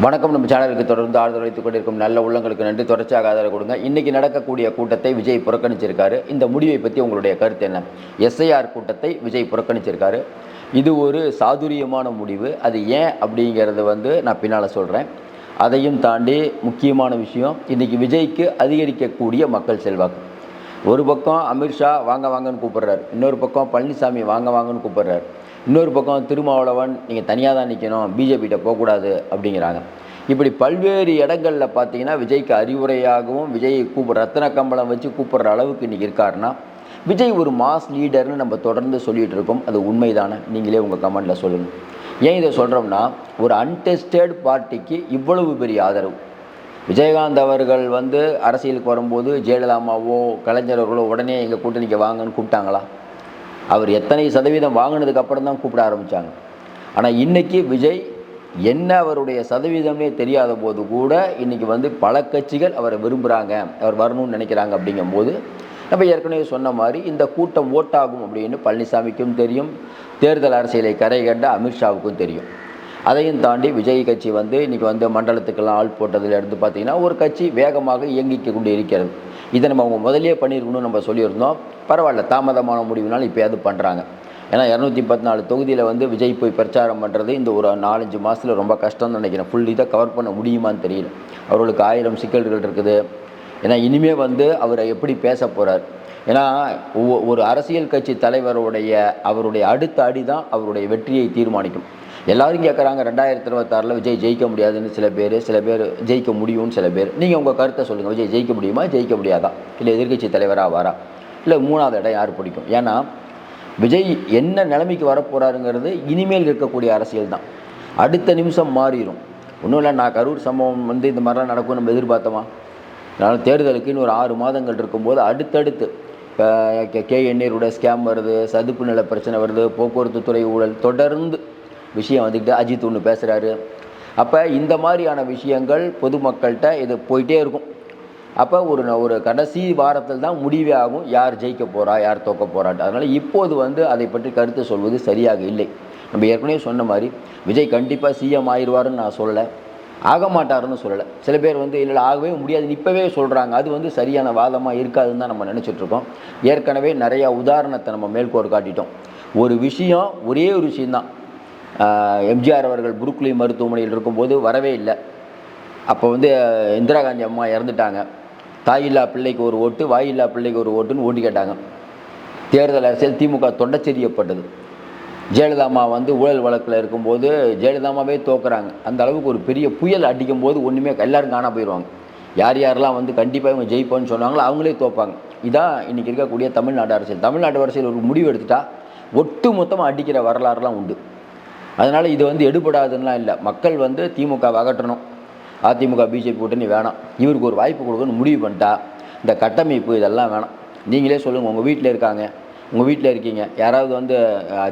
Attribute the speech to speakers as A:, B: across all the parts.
A: வணக்கம். நம்ம சேனலுக்கு தொடர்ந்து ஆதரவு வைத்துக் கொண்டிருக்கும் நல்ல உள்ளங்களுக்கு நன்றி. தொடர்ச்சியாக ஆதரவு கொடுங்க. இன்றைக்கி நடக்கக்கூடிய கூட்டத்தை விஜய் புறக்கணிச்சிருக்காரு. இந்த முடிவை பற்றி உங்களுடைய கருத்து என்ன? எஸ்ஐஆர் கூட்டத்தை விஜய் புறக்கணிச்சிருக்காரு. இது ஒரு சாதுரியமான முடிவு. அது ஏன் அப்படிங்கிறது வந்து நான் பின்னால் சொல்கிறேன் அதையும் தாண்டி முக்கியமான விஷயம் இன்றைக்கி விஜய்க்கு அதிகரிக்கக்கூடிய மக்கள் செல்வாக்கு. ஒரு பக்கம் அமித்ஷா வாங்க வாங்கன்னு கூப்பிட்றாரு. இன்னொரு பக்கம் பழனிசாமி வாங்க வாங்கன்னு கூப்பிட்றாரு. இன்னொரு பக்கம் திருமாவளவன் நீங்கள் தனியாக தான் நிற்கணும் பிஜேபிகிட்ட போகக்கூடாது அப்படிங்கிறாங்க. இப்படி பல்வேறு இடங்களில் பார்த்தீங்கன்னா விஜய்க்கு அறிவுரையாகவும் விஜயை கூப்பிட்ற ரத்தன கம்பளம் வச்சு கூப்பிட்ற அளவுக்கு இன்றைக்கி இருக்காருன்னா விஜய் ஒரு மாஸ் லீடர்னு நம்ம தொடர்ந்து சொல்லிகிட்டு இருக்கோம். அது உண்மைதானே? நீங்களே உங்கள் கமெண்டில் சொல்லுங்கள் ஏன் இதை சொல்கிறோம்னா ஒரு அன்டெஸ்டட் பார்ட்டிக்கு இவ்வளவு பெரிய ஆதரவு. விஜயகாந்த் அவர்கள் வந்து அரசியலுக்கு வரும்போது ஜெயலலிதாமாவோ கலைஞர்களோ உடனே எங்கள் கூட்டணிக்கு வாங்கன்னு கூப்பிட்டாங்களா? அவர் எத்தனை சதவீதம் வாங்கினதுக்கு அப்புறம் தான் கூப்பிட ஆரம்பித்தாங்க ஆனால் இன்றைக்கி விஜய் என்ன அவருடைய சதவீதம்னே தெரியாத போது கூட இன்றைக்கி வந்து பல கட்சிகள் அவரை விரும்புகிறாங்க அவர் வரணும்னு நினைக்கிறாங்க அப்படிங்கும்போது நம்ம ஏற்கனவே சொன்ன மாதிரி இந்த கூட்டம் ஓட்டாகும் அப்படின்னு பழனிசாமிக்கும் தெரியும் தேர்தல் அரசியலை கரை கண்ட அமித்ஷாவுக்கும் தெரியும். அதையும் தாண்டி விஜய் கட்சி வந்து இன்றைக்கி வந்து மண்டலத்துக்கெல்லாம் ஆள் போட்டதில் இருந்து பார்த்திங்கன்னா ஒரு கட்சி வேகமாக இயங்கிக்க கொண்டு இருக்கிறது. இதை நம்ம அவங்க முதலே பண்ணியிருக்கணும்னு நம்ம சொல்லியிருந்தோம். பரவாயில்ல தாமதமான முடிவுனாலும் அது பண்ணுறாங்க ஏன்னா இரநூத்தி பத்து நாலு தொகுதியில் வந்து விஜய் போய் பிரச்சாரம் பண்ணுறது இந்த ஒரு நாலஞ்சு மாதத்தில் ரொம்ப கஷ்டம்னு நினைக்கிறேன். ஃபுல் இதை கவர் பண்ண முடியுமான்னு தெரியல. அவர்களுக்கு ஆயிரம் சிக்கல்கள் இருக்குது. ஏன்னா இனிமேல் வந்து அவரை எப்படி பேச போகிறார் ஏன்னா ஒவ்வொ- ஒரு அரசியல் கட்சி தலைவருடைய அவருடைய அடுத்த அடி தான் அவருடைய வெற்றியை தீர்மானிக்கும். எல்லாரும் கேட்குறாங்க ரெண்டாயிரத்தி இருபத்தாறில் விஜய் ஜெயிக்க முடியாதுன்னு சில பேர் சில பேர் ஜெயிக்க முடியும்னு சில பேர். நீங்கள் உங்கள் கருத்தை சொல்லுங்கள் விஜய் ஜெயிக்க முடியுமா ஜெயிக்க முடியாதா? இல்லை எதிர்க்கட்சி தலைவராக வரா? இல்லை மூணாவது இடம் யார் பிடிக்கும்? ஏன்னா விஜய் என்ன நிலைமைக்கு வரப்போகிறாருங்கிறது இனிமேல் இருக்கக்கூடிய அரசியல் தான். அடுத்த நிமிஷம் மாறிடும் ஒன்றும் இல்லை நான் கரூர் சம்பவம் வந்து இந்த மாதிரிலாம் நடக்கும் நம்ம எதிர்பார்த்தோமா? அதனால் தேர்தலுக்கு இன்னும் ஒரு ஆறு மாதங்கள் இருக்கும்போது அடுத்தடுத்து இப்போ கே எண்ணீரோட ஸ்கேம் வருது சதுப்பு நில பிரச்சனை வருது போக்குவரத்து துறை ஊழல் தொடர்ந்து விஷயம் வந்துக்கிட்டு அஜித் ஒன்று பேசுகிறாரு அப்போ இந்த மாதிரியான விஷயங்கள் பொதுமக்கள்கிட்ட இது போயிட்டே இருக்கும். அப்போ ஒரு ஒரு கடைசி வாரத்தில் தான் முடிவே ஆகும். யார் ஜெயிக்க போகிறா யார் தோக்க போகிறான்ட்டு அதனால் இப்போது வந்து அதை பற்றி கருத்து சொல்வது சரியாக இல்லை. நம்ம ஏற்கனவே சொன்ன மாதிரி விஜய் கண்டிப்பாக சிஎம் ஆயிடுவாருன்னு நான் சொல்லலை. ஆக மாட்டாருன்னு சொல்லலை. சில பேர் வந்து இல்லை ஆகவே முடியாதுன்னு இப்போவே சொல்கிறாங்க அது வந்து சரியான வாதமாக இருக்காதுன்னு தான் நம்ம நினச்சிட்ருக்கோம் ஏற்கனவே நிறையா உதாரணத்தை நம்ம மேற்கோள் காட்டிட்டோம். ஒரு விஷயம் ஒரே ஒரு விஷயந்தான் எம்ஜிஆர் அவர்கள் புருக்லி மருத்துவமனையில் இருக்கும்போது வரவே இல்லை. அப்போ வந்து இந்திரா காந்தி அம்மா இறந்துட்டாங்க. தாயில்லா பிள்ளைக்கு ஒரு ஓட்டு வாயில்லா பிள்ளைக்கு ஒரு ஓட்டுன்னு ஓட்டு கேட்டாங்க. தேர்தல் அரசியல் திமுக தொண்டச்செறியப்பட்டது. ஜெயலலிதா அம்மா வந்து ஊழல் வழக்கில் இருக்கும்போது ஜெயலலிதாமாவே தோக்குறாங்க. அந்த அளவுக்கு ஒரு பெரிய புயல் அடிக்கும் போது ஒன்றுமே எல்லோரும் காணா போயிடுவாங்க யார் யாரெல்லாம் வந்து கண்டிப்பாக இவங்க ஜெயிப்போன்னு சொன்னாங்களோ அவங்களே தோப்பாங்க. இதான் இன்றைக்கி இருக்கக்கூடிய தமிழ்நாடு அரசியல். தமிழ்நாடு அரசியல் ஒரு முடிவு எடுத்துட்டா ஒட்டு மொத்தமாக அடிக்கிற வரலாறுலாம் உண்டு. அதனால் இது வந்து எடுபடாதுன்னெலாம் இல்லை. மக்கள் வந்து திமுகவை அகற்றணும். அதிமுக பிஜேபி கூட்டணி வேணாம். இவருக்கு ஒரு வாய்ப்பு கொடுக்கணும்னு முடிவு பண்ணிட்டா இந்த கட்டமைப்பு இதெல்லாம் வேணாம். நீங்களே சொல்லுங்கள் உங்கள் வீட்டில் இருக்காங்க. உங்கள் வீட்டில் இருக்கீங்க. யாராவது வந்து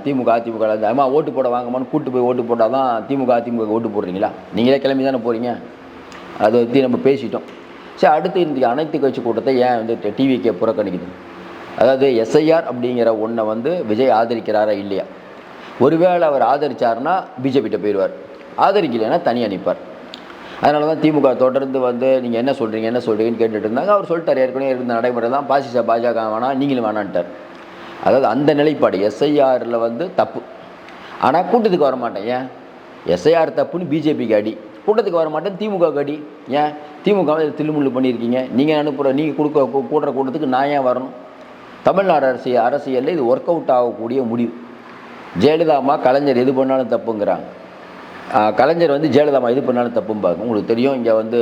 A: திமுக அதிமுக அம்மா ஓட்டு போட வாங்கம்மான்னு கூட்டு போய் ஓட்டு போட்டால் தான் திமுக அதிமுக ஓட்டு போடுறீங்களா? நீங்களே கிளம்பி தானே போகிறீங்க அதை பற்றி நம்ம பேசிட்டோம். சரி அடுத்து இன்றைக்கி அனைத்து கட்சி கூட்டத்தை ஏன் வந்து டிவிக்கே புறக்கணிக்குது? அதாவது எஸ்ஐஆர் அப்படிங்கிற ஒன்றை வந்து விஜய் ஆதரிக்கிறாரா இல்லையா? ஒருவேளை அவர் ஆதரிச்சாருன்னா பிஜேபிகிட்ட போயிடுவார். ஆதரிக்கலைன்னா தனியாக நிற்பார் அதனால தான் திமுக தொடர்ந்து வந்து நீங்கள் என்ன சொல்கிறீங்க என்ன சொல்கிறீங்கன்னு கேட்டுட்டு இருந்தாங்க. அவர் சொல்லிட்டார் ஏற்கனவே இருந்த நடைமுறை தான் பாசிச பாஜக வேணாம் நீங்களும் வேணான்ட்டார். அதாவது அந்த நிலைப்பாடு எஸ்ஐஆரில் வந்து தப்பு. ஆனால் கூட்டத்துக்கு வர மாட்டேன் ஏன் எஸ்ஐஆர் தப்புன்னு பிஜேபிக்கு அடி. கூட்டத்துக்கு வர மாட்டேன் திமுக அடி. ஏன்? திமுக திருமுள்ளு பண்ணியிருக்கீங்க. நீங்கள் அனுப்புகிற நீங்கள் கொடுக்க கூ- கூட்டத்துக்கு நான் ஏன் வரணும்? தமிழ்நாடு அரசியல் அரசியலில் இது ஒர்க் அவுட் ஆகக்கூடிய முடிவு. ஜெயலலிதாமா கலைஞர் எது பண்ணாலும் தப்புங்கிறாங்க. கலைஞர் வந்து ஜெயலலிதாமா இது எது பண்ணாலும் தப்பும்பாங்க உங்களுக்கு தெரியும் இங்கே வந்து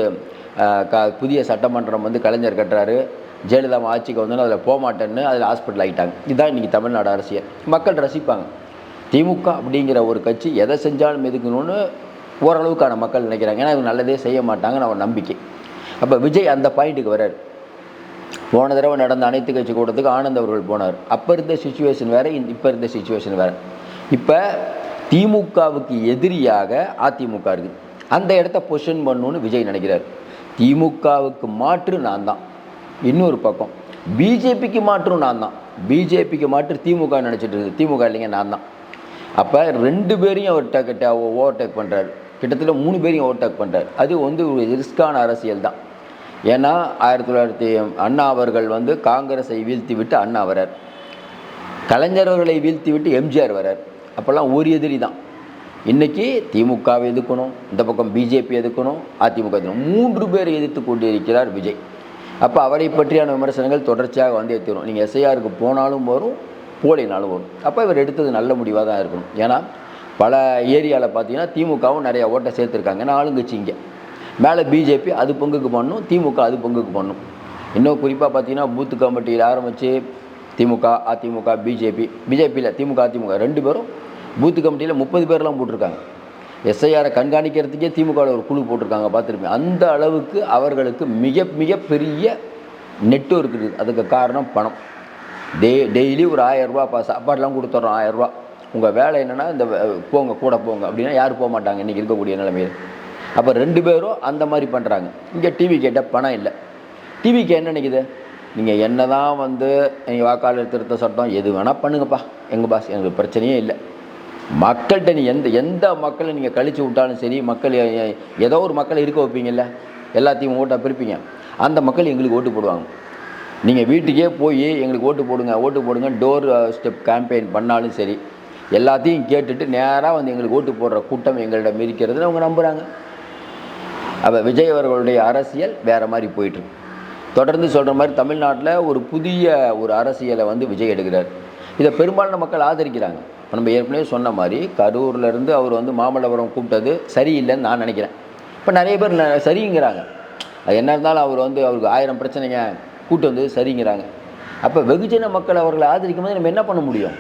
A: க புதிய சட்டமன்றம் வந்து கலைஞர் கட்டுறாரு. ஜெயலலிதாமா ஆட்சிக்கு வந்தோன்னு அதில் போகமாட்டேன்னு அதில் ஹாஸ்பிட்டல் ஆகிட்டாங்க இதுதான் இன்றைக்கி தமிழ்நாடு அரசியல். மக்கள் ரசிப்பாங்க. திமுக அப்படிங்கிற ஒரு கட்சி எதை செஞ்சாலும் எதுக்கணும்னு ஓரளவுக்கான மக்கள் நினைக்கிறாங்க. ஏன்னா இவங்க நல்லதே செய்ய மாட்டாங்கன்னு ஒரு நம்பிக்கை. அப்போ விஜய் அந்த பாயிண்ட்டுக்கு வர்றார். போன தடவை நடந்த அனைத்து கட்சி கூட்டத்துக்கு ஆனந்த் அவர்கள் போனார். அப்போ இருந்த சுச்சுவேஷன் வேறு இப்போ இருந்த சுச்சுவேஷன் வேறு. இப்போ திமுகவுக்கு எதிரியாக அதிமுக இருக்குது அந்த இடத்த பொசிஷன் பண்ணணும்னு விஜய் நினைக்கிறார். திமுகவுக்கு மாற்று நான் தான். இன்னொரு பக்கம் பிஜேபிக்கு மாற்றும் நான் தான். பிஜேபிக்கு மாற்று திமுக நினச்சிட்டு இருக்குது. திமுக இல்லைங்க நான் தான். அப்போ ரெண்டு பேரையும் அவர் டேக் ஓவர்டேக் பண்ணுறாரு கிட்டத்தட்ட மூணு பேரையும் ஓவர்டேக் பண்ணுறாரு அது வந்து ஒரு ரிஸ்கான அரசியல் தான். ஏன்னா ஆயிரத்தி தொள்ளாயிரத்தி அண்ணா அவர்கள் வந்து காங்கிரஸை வீழ்த்தி விட்டு அண்ணா வரார். கலைஞர் அவர்களை வீழ்த்தி விட்டு எம்ஜிஆர் வரார். அப்போல்லாம் ஒரு எதிரி தான். இன்றைக்கி திமுகவை எதுக்கணும் இந்த பக்கம் பிஜேபி எதுக்கணும் அதிமுக எதுக்கணும் மூன்று பேரை எதிர்த்து கொண்டிருக்கிறார் விஜய். அப்போ அவரை பற்றியான விமர்சனங்கள் தொடர்ச்சியாக வந்தே தரும். நீங்கள் எஸ்ஐஆருக்கு போனாலும் வரும் போலினாலும் வரும். அப்போ இவர் எடுத்தது நல்ல முடிவாக தான் இருக்கணும். ஏன்னா பல ஏரியாவில் பார்த்தீங்கன்னா திமுகவும் நிறையா ஓட்டை சேர்த்துருக்காங்க. ஏன்னா ஆளுங்கட்சி இங்கே. மேலே பிஜேபி அது பங்குக்கு பண்ணும் திமுக அது பங்குக்கு பண்ணும். இன்னும் குறிப்பாக பார்த்தீங்கன்னா பூத்து கமிட்டியில் ஆரம்பித்து திமுக அதிமுக பிஜேபி. பிஜேபியில் திமுக அதிமுக ரெண்டு பேரும் பூத்து கமிட்டியில் முப்பது பேர்லாம் போட்டிருக்காங்க. எஸ்ஐஆரை கண்காணிக்கிறதுக்கே திமுகவில் ஒரு குழு போட்டிருக்காங்க பார்த்துருப்பேன் அந்த அளவுக்கு அவர்களுக்கு மிக மிக பெரிய நெட்ஒர்க் இருக்குது. அதுக்கு காரணம் பணம். டே டெய்லி ஒரு ஆயரூபா பா சாப்பாடுலாம் கொடுத்துட்றோம் ஆயரூபா உங்கள் வேலை என்னென்னா இந்த போங்க கூட போங்க அப்படின்னா யாரும் போக மாட்டாங்க இன்றைக்கி இருக்கக்கூடிய நிலைமையில். அப்போ ரெண்டு பேரும் அந்த மாதிரி பண்ணுறாங்க இங்கே டிவி கேட்டால் பணம் இல்லை. டிவிக்கு என்ன நினைக்குது? நீங்கள் என்ன தான் வந்து நீங்கள் வாக்காளர் திருத்த சட்டம் எது வேணால் பண்ணுங்கப்பா. எங்கள் பாஸ் எனக்கு பிரச்சனையே இல்லை. மக்கள்கிட்ட நீ எந்த எந்த மக்களை நீங்கள் கழித்து விட்டாலும் சரி மக்கள் ஏதோ ஒரு மக்களை இருக்க வைப்பீங்கல்ல? எல்லாத்தையும் ஓட்டாக பிரிப்பீங்க. அந்த மக்கள் எங்களுக்கு ஓட்டு போடுவாங்க. நீங்கள் வீட்டுக்கே போய் எங்களுக்கு ஓட்டு போடுங்க ஓட்டு போடுங்க டோர் ஸ்டெப் கேம்பெயின் பண்ணாலும் சரி எல்லாத்தையும் கேட்டுட்டு நேராக வந்து எங்களுக்கு ஓட்டு போடுற கூட்டம் எங்களிடம் இருக்கிறதுன்னு அவங்க நம்புகிறாங்க அப்போ விஜய் அவர்களுடைய அரசியல் வேறு மாதிரி போயிட்டுருக்கு தொடர்ந்து சொல்கிற மாதிரி தமிழ்நாட்டில் ஒரு புதிய ஒரு அரசியலை வந்து விஜய் எடுக்கிறார். இதை பெரும்பாலான மக்கள் ஆதரிக்கிறாங்க. இப்போ நம்ம ஏற்கனவே சொன்ன மாதிரி கரூர்லேருந்து அவர் வந்து மாமல்லபுரம் கூப்பிட்டது சரியில்லைன்னு நான் நினைக்கிறேன். இப்போ நிறைய பேர் ந- சரிங்கிறாங்க. அது என்ன இருந்தாலும் அவர் வந்து அவருக்கு ஆயிரம் பிரச்சனைங்க கூட்டு வந்து சரிங்கிறாங்க. அப்போ வெகுஜன மக்கள் அவர்களை ஆதரிக்கும் போது நம்ம என்ன பண்ண முடியும்?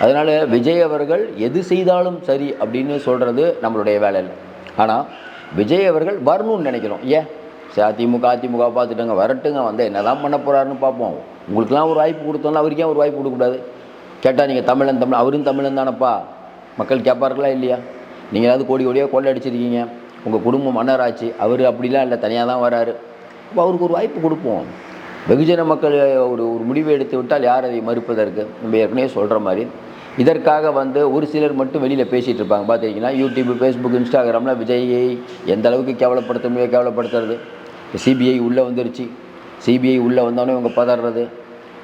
A: அதனால் விஜய் அவர்கள் எது செய்தாலும் சரி அப்படின்னு சொல்கிறது நம்மளுடைய வேலை இல்லை. ஆனால் விஜய் அவர்கள் வரணும்னு நினைக்கிறோம். ஏன்? சரி அதிமுக அதிமுக பார்த்துட்டுங்க வரட்டுங்க வந்து என்ன தான் பண்ண போகிறாருன்னு பார்ப்போம். உங்களுக்குலாம் ஒரு வாய்ப்பு கொடுத்தோம்னா அவருக்கே ஒரு வாய்ப்பு கொடுக்கக்கூடாது. கேட்டால் நீங்கள் தமிழன் தமிழ் அவரும் தமிழன் தானப்பா. மக்கள் கேட்பார்களா இல்லையா? நீங்கள் ஏதாவது கோடி கோடியாக கொள்ளை அடிச்சிருக்கீங்க. உங்கள் குடும்பம் மன்னராச்சு அவர் அப்படிலாம் இல்லை தனியாக தான் வராரு. அப்போ அவருக்கு ஒரு வாய்ப்பு கொடுப்போம். வெகுஜன மக்கள் ஒரு ஒரு முடிவை எடுத்து விட்டால் யார் அதை மறுப்பதற்கு? நம்ம ஏற்கனவே சொல்கிற மாதிரி. இதற்காக வந்து ஒரு சிலர் மட்டும் வெளியில் பேசிகிட்டு இருப்பாங்க. பார்த்துருக்கீங்களா யூடியூப் ஃபேஸ்புக் இன்ஸ்டாகிராமில் விஜயை எந்த அளவுக்கு கேவலப்படுத்த முடியாது கேவலப்படுத்துறது. சிபிஐ உள்ளே வந்துருச்சு. சிபிஐ உள்ளே வந்தோடனே இவங்க பதறது.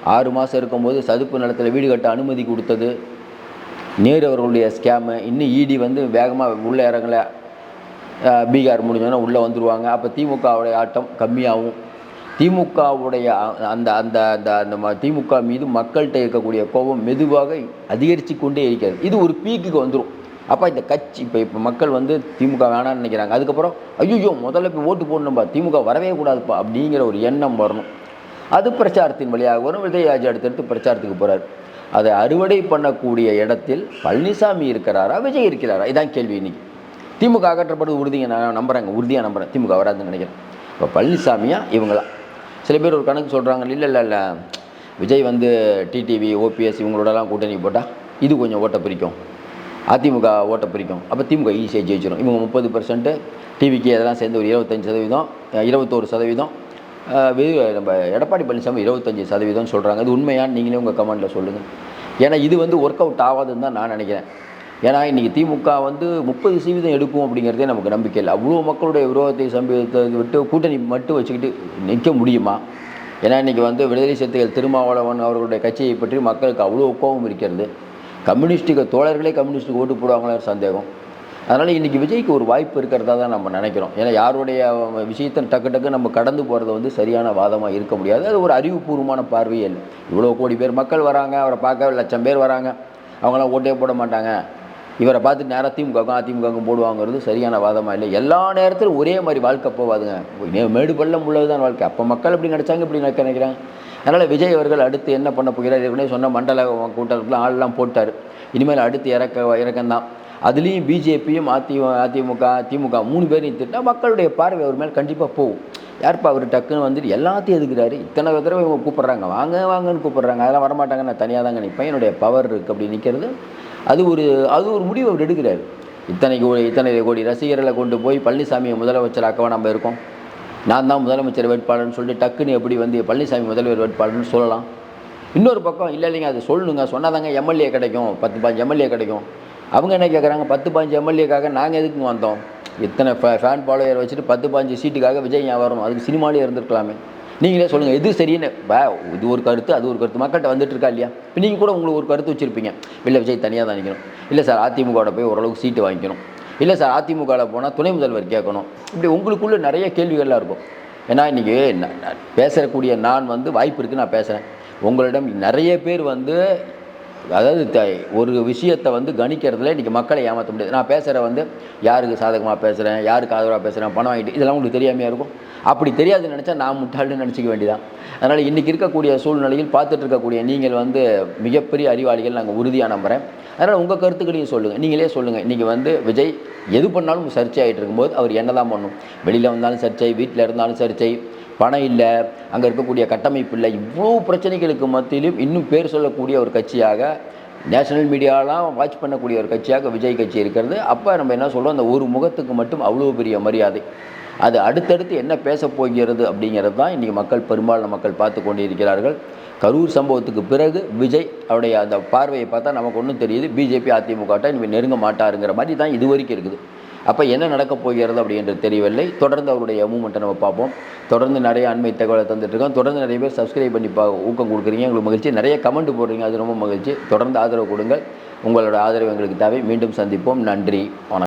A: ஆறு மாதம் இருக்கும்போது சதுப்பு நிலத்தில் வீடு கட்ட அனுமதி கொடுத்தது. நேரு அவர்களுடைய ஸ்கேமு இன்னும் இடி வந்து வேகமாக உள்ளே இறங்கலை. பீகார் முடிஞ்சோன்னா உள்ளே வந்துருவாங்க. அப்போ திமுகவுடைய ஆட்டம் கம்மியாகும். திமுகவுடைய அந்த அந்த அந்த அந்த ம- திமுக மீது மக்கள்கிட்ட இருக்கக்கூடிய கோபம் மெதுவாக அதிகரித்து கொண்டே இருக்கிறது. இது ஒரு பீக்குக்கு வந்துடும் அப்போ இந்த கட்சி இப்போ இப்போ மக்கள் வந்து திமுக வேணாம்னு நினைக்கிறாங்க. அதுக்கப்புறம் ஐயோ முதல்ல போய் ஓட்டு போடணும்பா. திமுக வரவே கூடாதுப்பா. அப்படிங்கிற ஒரு எண்ணம் வரணும். அது பிரச்சாரத்தின் வழியாக வரும் விஜயராஜ் அடுத்தடுத்து பிரச்சாரத்துக்கு போகிறார் அதை அறுவடை பண்ணக்கூடிய இடத்தில் பழனிசாமி இருக்கிறாரா விஜய் இருக்கிறாரா? இதான் கேள்வி இன்னைக்கு. திமுக அகற்றப்படுவது உறுதிங்க நான் நம்புகிறேங்க உறுதியாக நம்புறேன். திமுக வராதுன்னு நினைக்கிறேன். இப்போ பழனிசாமியா? இவங்களா? சில பேர் ஒரு கணக்கு சொல்கிறாங்க இல்லை இல்லை இல்லை. விஜய் வந்து டிடிவி ஓபிஎஸ் இவங்களோடலாம் கூட்டணி போட்டால் இது கொஞ்சம் ஓட்டை பிரிக்கும். அதிமுக ஓட்டை பிரிக்கும். அப்போ திமுக ஈஸியாக ஜெயிச்சிடும் இவங்க முப்பது பர்சன்ட்டு டிவிக்கு அதெல்லாம் சேர்ந்து ஒரு இருபத்தஞ்சி சதவீதம் இருபத்தோரு சதவீதம் நம்ம எடப்பாடி பழனிசாமி இருபத்தஞ்சி சதவீதம் சொல்கிறாங்க அது உண்மையான்னு நீங்களே உங்கள் கமெண்ட்டில் சொல்லுங்கள் ஏன்னா இது வந்து ஒர்க் அவுட் ஆகாதுன்னு தான் நான் நினைக்கிறேன். ஏன்னா இன்றைக்கி திமுக வந்து முப்பது சதவீதம் எடுக்கும் அப்படிங்கிறதே நமக்கு நம்பிக்கை இல்லை. அவ்வளோ மக்களுடைய விரோதத்தை சம்பவத்தை விட்டு கூட்டணி மட்டும் வச்சுக்கிட்டு நிற்க முடியுமா? ஏன்னா இன்றைக்கி வந்து விடுதலை சிறுத்தைகள் திருமாவளவன் அவர்களுடைய கட்சியை பற்றி மக்களுக்கு அவ்வளோ கோபம் இருக்கிறது. கம்யூனிஸ்ட்டுக்கு தோழர்களே கம்யூனிஸ்ட்டுக்கு ஓட்டு போடுவாங்களா? சந்தேகம். அதனால் இன்றைக்கி விஜய்க்கு ஒரு வாய்ப்பு இருக்கிறதா தான் நம்ம நினைக்கிறோம். ஏன்னா யாருடைய விஷயத்தை டக்கு டக்கு நம்ம கடந்து போகிறது வந்து சரியான வாதமாக இருக்க முடியாது. அது ஒரு அறிவுபூர்வமான பார்வையே இல்லை இவ்வளோ கோடி பேர் மக்கள் வராங்க அவரை பார்க்க லட்சம் பேர் வராங்க. அவங்களாம் ஓட்டே போட மாட்டாங்க. இவரை பார்த்து நேராக திமுகவுக்கும் அதிமுகவுக்கும் போடுவாங்கிறது சரியான வாதமாக இல்லை. எல்லா நேரத்திலும் ஒரே மாதிரி வாழ்க்கை போவாதுங்க. மேடு பள்ளம் உள்ளது தான் வாழ்க்கை. அப்போ மக்கள் எப்படி நினச்சாங்க இப்படி நினைக்க நினைக்கிறாங்க. அதனால் விஜய் அவர்கள் அடுத்து என்ன பண்ண போகிறார்? ஏற்கனவே சொன்ன மண்டல கூட்டத்துக்குலாம் ஆள்லாம் போட்டார். இனிமேல் அடுத்து இறக்க இறக்கம்தான். அதுலேயும் பிஜேபியும் அதி அதிமுக திமுக மூணு பேரையும் திட்டா மக்களுடைய பார்வை அவர் மேல் கண்டிப்பாக போகும். யார்ப்பா அவர் டக்குன்னு வந்துட்டு எல்லாத்தையும் எதுக்குறாரு? இத்தனை தடவை இவங்க கூப்பிட்றாங்க. வாங்க வாங்கன்னு கூப்பிட்றாங்க. அதெல்லாம் வரமாட்டாங்க நான் தனியாக தாங்க நிற்பேன். என்னுடைய பவர் இருக்குது அப்படி நிற்கிறது. அது ஒரு அது ஒரு முடிவு அவர் எடுக்கிறார். இத்தனை கோடி இத்தனை கோடி ரசிகர்களை கொண்டு போய் பழனிசாமியை முதலமைச்சராக்கவா நம்ம இருக்கோம்? நான் தான் முதலமைச்சர் வேட்பாளர்னு சொல்லிட்டு டக்குன்னு எப்படி வந்து பழனிசாமி முதல்வர் வேட்பாளர்னு சொல்லலாம்? இன்னொரு பக்கம் இல்லை இல்லைங்க அது சொல்லணுங்க. சொன்னாதாங்க எம்எல்ஏ கிடைக்கும். பத்து பாஞ்சு எம்எல்ஏ கிடைக்கும். அவங்க என்ன கேட்குறாங்க பத்து பாஞ்சு எம்எல்ஏக்காக நாங்கள் எதுக்கு வந்தோம்? இத்தனை ஃபே ஃபேன் ஃபாலோயர் வச்சுட்டு பத்து பாஞ்சு சீட்டுக்காக விஜய் ஏன் வரணும்? அதுக்கு சினிமாலே இருந்திருக்கலாமே. நீங்களே சொல்லுங்கள் எது சரின்னு? பா இது ஒரு கருத்து அது ஒரு கருத்து. மக்கள்கிட்ட வந்துட்டு இருக்கா இல்லையா? இப்போ நீங்கள் கூட உங்களுக்கு ஒரு கருத்து வச்சுருப்பீங்க. இல்லை விஜய் தனியாக தான் நிற்கணும் இல்லை சார் அதிமுகவோட போய் ஓரளவுக்கு சீட்டு வாங்கிக்கணும். இல்லை சார் அதிமுகவில் போனால் துணை முதல்வர் கேட்கணும். இப்படி உங்களுக்குள்ளே நிறைய கேள்விகள்லாம் இருக்கும். ஏன்னா இன்றைக்கி பேசக்கூடிய நான் வந்து வாய்ப்பு இருக்குது நான் பேசுகிறேன் உங்களிடம் நிறைய பேர் வந்து அதாவது த ஒரு விஷயத்தை வந்து கணிக்கிறதுல இன்றைக்கி மக்களை ஏமாற்ற முடியாது. நான் பேசுகிற வந்து யாருக்கு சாதகமாக பேசுகிறேன் யாருக்கு ஆதரவாக பேசுகிறேன் பணம் வாங்கிட்டு இதெல்லாம் உங்களுக்கு தெரியாமையாக இருக்கும்? அப்படி தெரியாதுன்னு நினச்சா நான் முட்டாள்னு நினச்சிக்க வேண்டியதான் அதனால் இன்றைக்கி இருக்கக்கூடிய சூழ்நிலையில் பார்த்துட்டு இருக்கக்கூடிய நீங்கள் வந்து மிகப்பெரிய அறிவாளிகள் நாங்கள் உறுதியாக நம்புகிறேன் அதனால் உங்கள் கருத்துக்களையும் சொல்லுங்கள் நீங்களே சொல்லுங்கள் இன்றைக்கி வந்து விஜய் எது பண்ணாலும் சர்ச்சை ஆகிட்டு இருக்கும்போது அவர் என்ன தான் பண்ணும்? வெளியில் வந்தாலும் சர்ச்சை வீட்டில் இருந்தாலும் சர்ச்சை பணம் இல்லை அங்கே இருக்கக்கூடிய கட்டமைப்பு இல்லை இவ்வளோ பிரச்சனைகளுக்கு மத்தியிலும் இன்னும் பேர் சொல்லக்கூடிய ஒரு கட்சியாக நேஷனல் மீடியாலாம் வாட்ச் பண்ணக்கூடிய ஒரு கட்சியாக விஜய் கட்சி இருக்கிறது. அப்போ நம்ம என்ன சொல்கிறோம் அந்த ஒரு முகத்துக்கு மட்டும் அவ்வளோ பெரிய மரியாதை. அது அடுத்தடுத்து என்ன பேச போகிறது அப்படிங்கிறது தான் இன்றைக்கி மக்கள் பெரும்பாலான மக்கள் பார்த்து கொண்டிருக்கிறார்கள். கரூர் சம்பவத்துக்கு பிறகு விஜய் அவருடைய அந்த பார்வையை பார்த்தா நமக்கு ஒன்றும் தெரியுது. பிஜேபி அதிமுகட்ட இனிமேல் நெருங்க மாட்டாருங்கிற மாதிரி தான் இது வரைக்கும் இருக்குது. அப்போ என்ன நடக்கப் போகிறது அப்படின்றது தெரியவில்லை. தொடர்ந்து அவருடைய மூமெண்ட்டை நம்ம பார்ப்போம். தொடர்ந்து நிறைய அண்மை தகவலை தந்துட்டு இருக்கோம். தொடர்ந்து நிறைய பேர் சப்ஸ்கிரைப் பண்ணி பா ஊக்கம் கொடுக்குறீங்க. எங்களுக்கு மகிழ்ச்சி. நிறைய கமெண்ட் போடுறீங்க. அது ரொம்ப மகிழ்ச்சி. தொடர்ந்து ஆதரவு கொடுங்கள். உங்களோட ஆதரவு எங்களுக்கு தேவை. மீண்டும் சந்திப்போம். நன்றி. வணக்கம்.